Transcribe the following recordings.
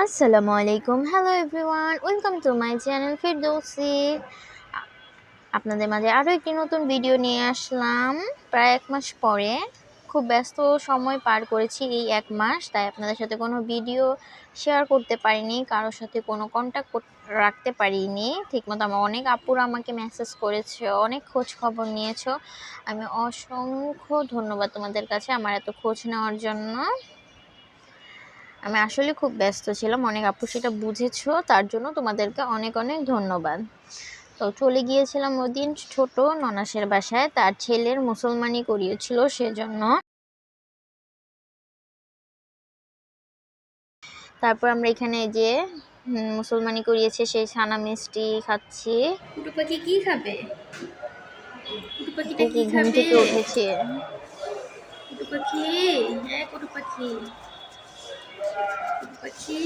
আসসালামু আলাইকুম hello everyone welcome to my channel Firdousi আপনাদের মাঝে আরও একটি নতুন ভিডিও নিয়ে আসলাম। প্রায় এক মাস পরে খুব ব্যস্ত সময় পার করেছি এই এক মাস, তাই আপনাদের সাথে কোনো ভিডিও শেয়ার করতে পারিনি, কারোর সাথে কোনো কন্ট্যাক্ট রাখতে পারিনি। ঠিকমতো আমার অনেক আপুরা আমাকে মেসেজ করেছে, অনেক খোঁজ খবর নিয়েছো। আমি অসংখ্য ধন্যবাদ তোমাদের কাছে আমার এত খোঁজ নেওয়ার জন্য। আমি আসলে খুব ব্যস্ত ছিলাম অনেক আপু সেটা বুঝেছ তার জন্য তোমাদেরকে অনেক অনেক ধন্যবাদ। তো চলে গিয়েছিলাম ওই দিন ছোট ননাসের বাসায় তার ছেলের মুসলমানি করিয়েছিল সেজন্য। তারপর আমরা এখানে যে মুসলমানি করিয়েছে সেই ছানা মিষ্টি খাচ্ছি। কুটু পাখি কি খাবে? কুটু পাখিটা কি খাবে? উঠেছে। কুটু পাখি হ্যাঁ কুটু পাখি। পাখি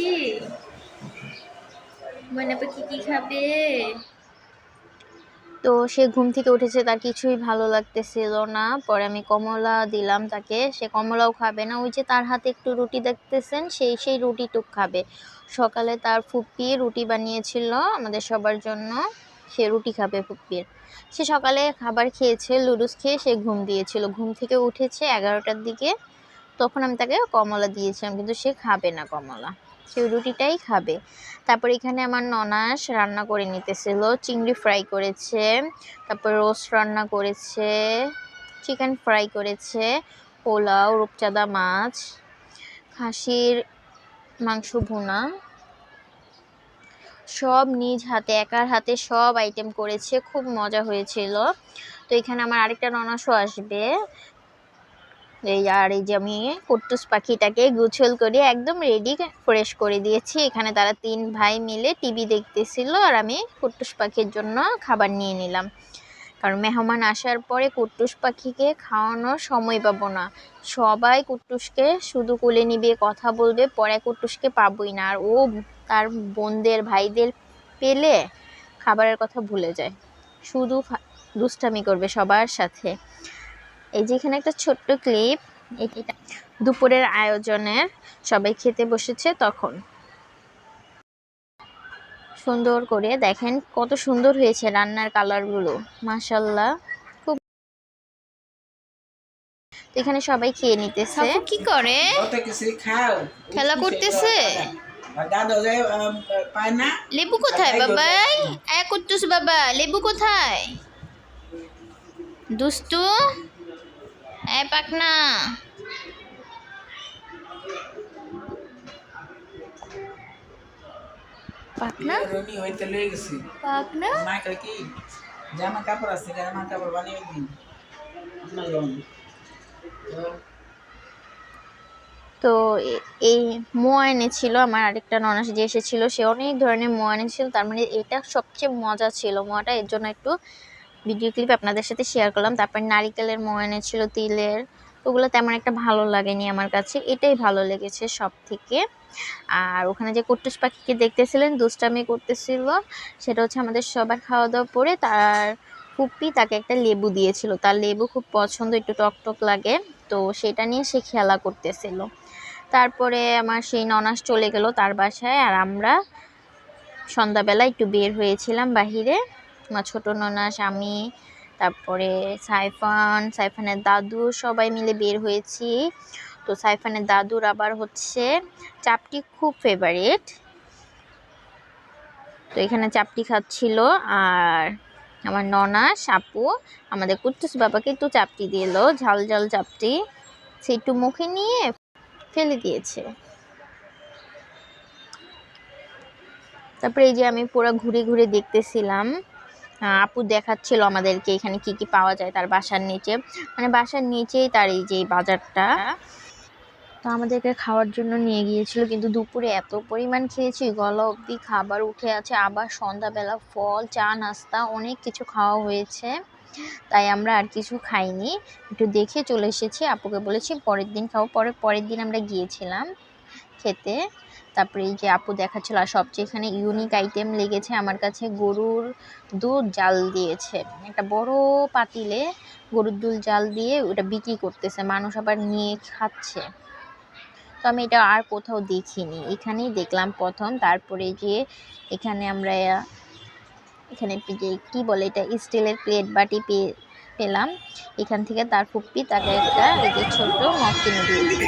ময়না পাখি কি খাবে? তো সে ঘুম থেকে উঠেছে, তার কিছুই ভালো লাগতেছিল না। পরে আমি কমলা দিলাম তাকে। সে কমলাও খাবে না। ওই যে তার হাতে একটু রুটি দেখতেছেন, সেই সেই রুটিটুক খাবে। সকালে তার ফুপ্পি রুটি বানিয়েছিল আমাদের সবার জন্য। সে রুটি খাবে ফুপ্পির। সে সকালে খাবার খেয়েছে লুডুস খেয়ে সে ঘুম দিয়েছিল। ঘুম থেকে উঠেছে এগারোটার দিকে। তখন আমি তাকে কমলা দিয়েছিলাম, কিন্তু সে খাবে না কমলা। সে রুটিটাই খাবে। তারপর এখানে আমার ননাস রান্না করে নিতেছিল, চিংড়ি ফ্রাই করেছে, তারপর রোস্ট রান্না করেছে, চিকেন ফ্রাই করেছে, পোলাও, রূপচাঁদা মাছ, খাসির মাংস ভুনা, সব নিজ হাতে, একার হাতে সব আইটেম করেছে, খুব মজা হয়েছিল। তো এখানে আমার আরেকটা ননাসও আসবে এই আর এই যে আমি কুট্টুস পাখিটাকে গুছল করে একদম রেডি ফ্রেশ করে দিয়েছি। এখানে তারা তিন ভাই মিলে টিভি দেখতেছিল আর আমি কুট্টুস পাখির জন্য খাবার নিয়ে নিলাম। কারণ মেহমান আসার পরে কুট্টুস পাখিকে খাওয়ানোর সময় পাবো না। সবাই কুট্টুসকে শুধু কোলে নিবে কথা বলবে, পরে কুট্টুসকে পাবোই না। আর ও তার বোনদের, ভাইদের পেলে খাবারের কথা ভুলে যায়। শুধু দুষ্টামি করবে সবার সাথে। এই যে এখানে একটা ছোট্ট ক্লিপ এটা দুপুরের আয়োজনের সবাই খেতে বসেছে তখন। সুন্দর করে দেখেন কত সুন্দর হয়েছে রান্নার কালারগুলো মাসাল্লাহ খুব এখানে সবাই খেয়ে নিতেছে। কি করে? খেলা করতেছে? লেবু কোথায় বাবাই এ কুট্টুস বাবা লেবু কোথায়? দুষ্টু? এ পাকনা পাকনা রনি হইতে লয়ে গেছি। পাকনা মা কই কি? জামা কাপড় আছে জামা কাপড় বানিয়ে দিন আপনার লোন তো এ- এই মোয়া এনেছিল আমার আরেকটা ননাস যে এসেছিল সে অনেক ধরনের মোয়া এনেছিল তার মানে এটা সবচেয়ে মজা ছিল মোয়াটা এর জন্য একটু ভিডিও ক্লিপ আপনাদের সাথে শেয়ার করলাম। তারপর নারিকেলের মোয়া ছিল, তিলের। ওগুলো তেমন একটা ভালো লাগেনি আমার কাছে। এটাই ভালো লেগেছে সব থেকে আর ওখানে যে কুট্টুস পাখিকে দেখতেছিলেন, দুষ্টামি করতেছিল, সেটা হচ্ছে আমাদের সবার খাওয়া দাওয়া পরে তার ফুপ্পি তাকে একটা লেবু দিয়েছিল। তার লেবু খুব পছন্দ, একটু টক টক লাগে, তো সেটা নিয়ে সে খেলা করতেছিল। তারপরে আমার সেই ননাস চলে গেল তার বাসায়, আর আমরা সন্ধ্যাবেলা একটু বের হয়েছিলাম বাহিরে। আমার ছোটো ননাস আমি তারপরে সাইফান, সাইফানের দাদু সবাই মিলে বের হয়েছি। তো সাইফানের দাদুর আবার হচ্ছে চাপটি খুব ফেভারিট তো এখানে চাপটি খাচ্ছিল আর আমার ননাস আপু আমাদের কুট্টুস বাবাকে একটু চাপটি দিল ঝাল ঝাল চাপটি। সে একটু মুখে নিয়ে ফেলে দিয়েছে। তারপরে এই যে আমি পুরো ঘুরে ঘুরে দেখতেছিলাম। আপু দেখাচ্ছিল আমাদেরকে এখানে কি কি পাওয়া যায় তার বাসার নিচে। মানে বাসার নিচেই তার এই যে বাজারটা। তো আমাদেরকে খাওয়ার জন্য নিয়ে গিয়েছিল, কিন্তু দুপুরে এত পরিমাণ খেয়েছি, গলা অবধি খাবার উঠে আছে। আবার সন্ধ্যাবেলা ফল, চা, নাস্তা, অনেক কিছু খাওয়া হয়েছে। তাই আমরা আর কিছু খাইনি। একটু দেখে চলে এসেছি, আপুকে বলেছি পরের দিন খাব। পরে, পরের দিন আমরা গিয়েছিলাম। খেতে। তারপরে এই যে আপু দেখাচ্ছিল, আর সবচেয়ে এখানে ইউনিক আইটেম লেগেছে আমার কাছে গরুর দুধ জাল দিয়েছে। একটা বড় পাতিলে গরুর দুধ জাল দিয়ে ওটা বিক্রি করতেছে, মানুষ আবার নিয়ে খাচ্ছে। তো আমি এটা আর কোথাও দেখিনি, এখানেই দেখলাম প্রথম। তারপরে যে এখানে আমরা, এখানে যে কী বলে এটা, স্টিলের প্লেট বাটি পেয়ে পেলাম। এখান থেকে তার ফুপ্পি তাকে একটা এই যে কিনে দিয়েছে।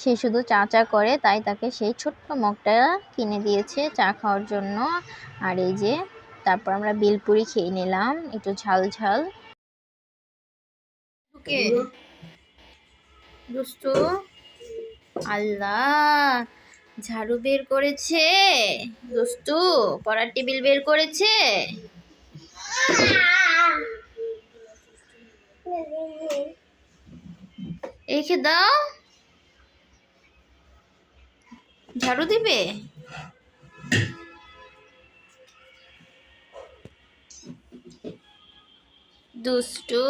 সে শুধু চা চা করে, তাই তাকে সেই ছোট্ট মগটা কিনে দিয়েছে চা খাওয়ার জন্য। আর এই যে, তারপর আমরা বেলপুরি খেয়ে নিলাম, একটু ঝাল ঝাল। আল্লাহ! ঝাড়ু বের করেছে। দুষ্টু পড়ার টেবিল বের করেছে। রেখে দাও। ঝাড়ু দিবে? দুষ্টু।